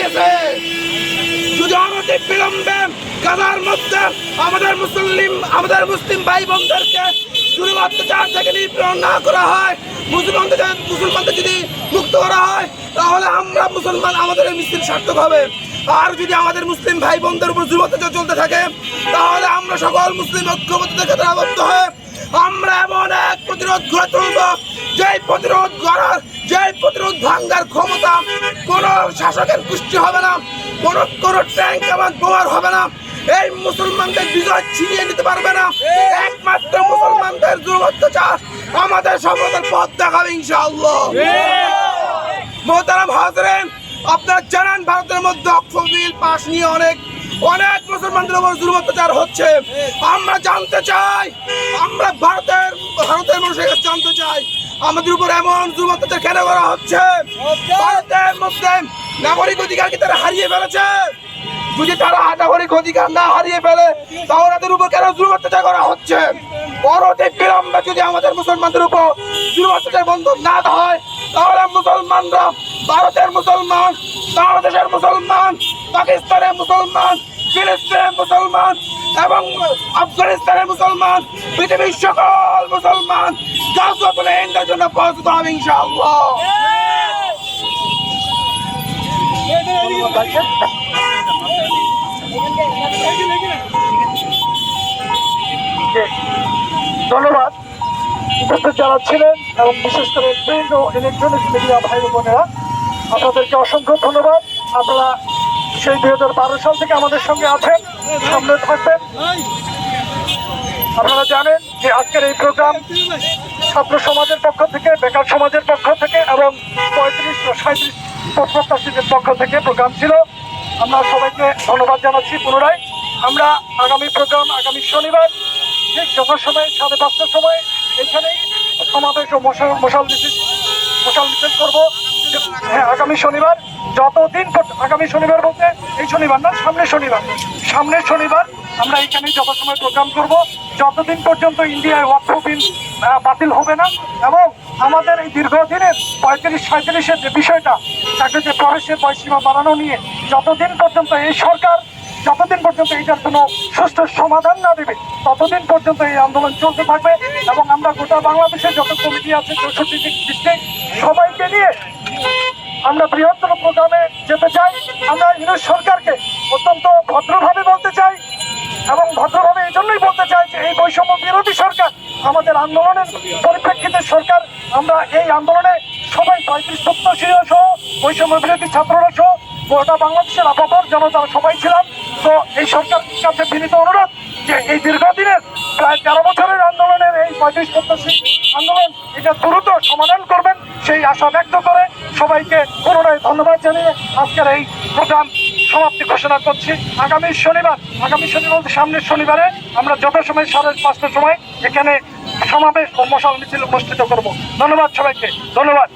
গেছে যদি অনতি বিলম্বে গাজার মধ্যে আমাদের মুসলিম আমাদের মুসলিম ভাই বোনদেরকে জুলুম, অত্যাচার থেকে নিপীড়ন না করা হয়। মুসলমানদের মুসলমানদের যদি মুক্ত করা হয়, তাহলে আমরা মুসলমান আমাদের মিছিল সার্থক হবে। আর যদি আমাদের মুসলিম ভাই বোনদের উপর জুলুম, অত্যাচার চলতে থাকে, তাহলে আমরা সকল মুসলিম ঐক্যবদ্ধ থেকে আবদ্ধ হয়ে আমরা এমন প্রতিরোধ গড়ে তুলব, যেই প্রতিরোধ গড়ার, যেই প্রতিরোধ ভাঙ্গার ক্ষমতা কোন শাসকের পুষ্টি হবে না, কোন কোন ট্যাঙ্ক আমার বোমার হবে না, এই মুসলমানদের বিজয় ছিনিয়ে নিতে পারবে না। একমাত্র মুসলমানদের জুলুম অত্যাচার আমাদের সফলতার পথ দেখাবে ইনশাআল্লাহ। মোহতারাম হাজরেন, আপনারা জানান ভারতের মধ্যে অক্সফোর্ড বিল পাশ নিয়ে অনেক অনেক মুসলমানদের উপর অত্যাচার হচ্ছে। আমরা জানতে চাই, আমরা ভারতের ভারতের মানুষের কাছে জানতে চাই আমাদের উপর এমন জুলুম অত্যাচার কেন করা হচ্ছে? ভারতের মধ্যে নাগরিক অধিকার কি তারা হারিয়ে ফেলেছে। যদি তারা নাগরিক অধিকার না হারিয়ে ফেলে তাহলে উপর কেন জুলুম অত্যাচার করা হচ্ছে? অনতি বিলম্বে যদি আমাদের মুসলমানদের উপর জুলুম অত্যাচার বন্ধ না হয় তাহলে মুসলমানরা ভারতের মুসলমান বাংলাদেশের মুসলমান পাকিস্তানের মুসলমান ফিলিস্তিনের মুসলমান এবং আফগানিস্তানের মুসলমান, পৃথিবীর সকল মুসলমান হিন্দের জন্য প্রস্তুত হবে ধন্যবাদ। উপস্থিত যারা ছিলেন এবং বিশেষ করে ইলেকট্রনিক্স মিডিয়া ভাই বোনেরা আপনাদেরকে অসংখ্য ধন্যবাদ। আপনারা সেই দুই হাজার বারো সাল থেকে আমাদের সঙ্গে আছেন। সামনে থাকবেন। আপনারা জানেন যে আজকের এই প্রোগ্রাম ছাত্র সমাজের পক্ষ থেকে, বেকার সমাজের পক্ষ থেকে এবং পঁয়ত্রিশ সাঁত্রিশ প্রত্যাশীদের পক্ষ থেকে প্রোগ্রাম ছিল। আমরা সবাইকে ধন্যবাদ জানাচ্ছি পুনরায়। আমরা আগামী প্রোগ্রাম আগামী শনিবার, ঠিক যথাসময়ে সাড়ে পাঁচটার সময় এখানেই সমাবেশ ও মশাল মশাল মিছিল করব। হ্যাঁ আগামী শনিবার যতদিন পর্য- আগামী শনিবার বলতে এই শনিবার না, সামনের শনিবার। সামনের শনিবার আমরা এখানে যথাসময় প্রোগ্রাম করব। যতদিন পর্যন্ত ইন্ডিয়ায় ওয়াকফ বিল বাতিল হবে না, এবং আমাদের এই দীর্ঘদিনের পঁয়ত্রিশ সাঁত্রিশের যে বিষয়টা চাকরিতে প্রবেশের বয়সীমা বাড়ানো নিয়ে যতদিন পর্যন্ত এই সরকার, যতদিন পর্যন্ত এটার কোনো সুস্থ সমাধান না দেবে, ততদিন পর্যন্ত এই আন্দোলন চলতে থাকবে, এবং আমরা গোটা বাংলাদেশের যত কমিটি আছে, চৌষট্টি ডিস্ট্রিক্ট, সবাইকে নিয়ে আমরা বৃহত্তর প্রোগ্রামে যেতে চাই, আমরা ইউনুস সরকারকে অত্যন্ত ভদ্রভাবে বলতে চাই এবং ভদ্রভাবে এই জন্যই বলতে চাই যে এই বৈষম্য বিরোধী সরকার আমাদের আন্দোলনের পরিপ্রেক্ষিতে সরকার, আমরা এই আন্দোলনে সবাই পঁয়ত্রিশ সপ্তাহ সহ, বৈষম্য বিরোধী ছাত্ররা সহ, গোটা বাংলাদেশের আপাতর জনতা সবাই ছিলাম। তো এই সরকার কাছে বিনীত অনুরোধ যে এই দীর্ঘদিনের প্রায় তেরো বছরের আন্দোলনের এই পঁয়ত্রিশ সপ্তাহ আন্দোলন এটা দ্রুত সমাধান করবেন, সেই আশা ব্যক্ত করে সবাইকে পুনরায় ধন্যবাদ জানিয়ে আজকের এই প্রোগ্রাম সমাপ্তি ঘোষণা করছি। আগামী শনিবার আগামী শনিবার সামনের শনিবারে আমরা যথাসময় সাড়ে পাঁচটার সময় এখানে সমাবেশ ও মশাল মিছিল অনুষ্ঠিত করব। ধন্যবাদ সবাইকে। ধন্যবাদ।